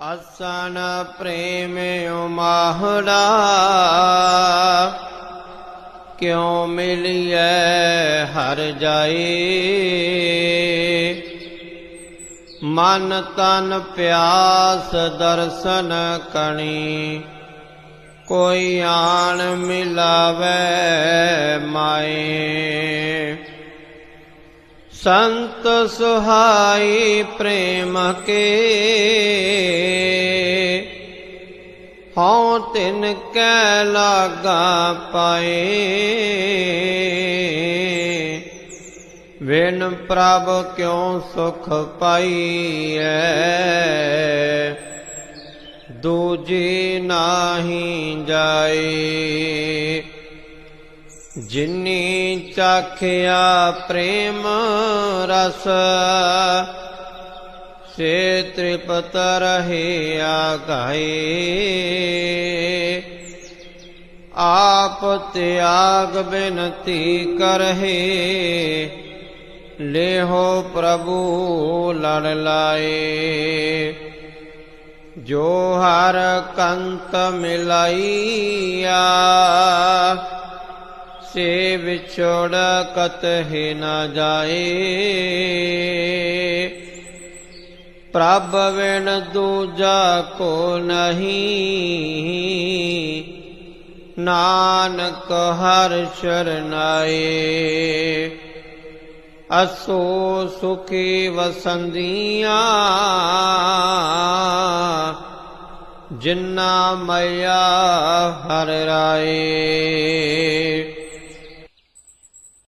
ਅਸਨ ਪ੍ਰੇਮ ਉਮਾਹੜਾ ਕਿਉ ਮਿਲਿਐ ਹਰ ਜਾਏ? ਮਨ ਤਨ ਪਿਆਸ ਦਰਸ਼ਨ ਕਣੀ, ਕੋਈ ਆਣ ਮਿਲਾਵੇ ਮਾਏ? ਸੰਤ ਸੁਹਾਈ ਪ੍ਰੇਮ ਕੇ ਤਿਨ ਕੈ ਲਾਗਾ ਪਾਏ। ਵਿਨ ਪ੍ਰਭ ਕਿਉ ਸੁਖ ਪਾਈਐ? ਦੂਜੀ ਨਾਹੀ ਜਾਏ। ਜਿਨੀ ਚਾਖਿਆ ਪ੍ਰੇਮ ਰਸ ਸੇ ਤ੍ਰਿਪਤ ਰਹੇ ਆਗਾਏ ਆਪ ਤਿਆਗ ਬਿਨਤੀ ਕਰਹਿ ਲੇਹੋ ਪ੍ਰਭੂ ਲੜ ਲਾਏ ਜੋ ਹਰ ਕੰਤ ਮਿਲਾਈਆ ਸੇ ਵਿਛੋੜ ਕਤਹਿ ਨਾ ਜਾਏ ਪ੍ਰਭ ਵਿਣ ਦੂਜਾ ਕੋ ਨਹੀਂ ਨਾਨਕ ਹਰ ਸ਼ਰਨਾਏ ਅਸੋ ਸੁਖੀ ਵਸੰਦੀਆਂ ਜਿਨਾ ਮਇਆ ਹਰ ਰਾਏ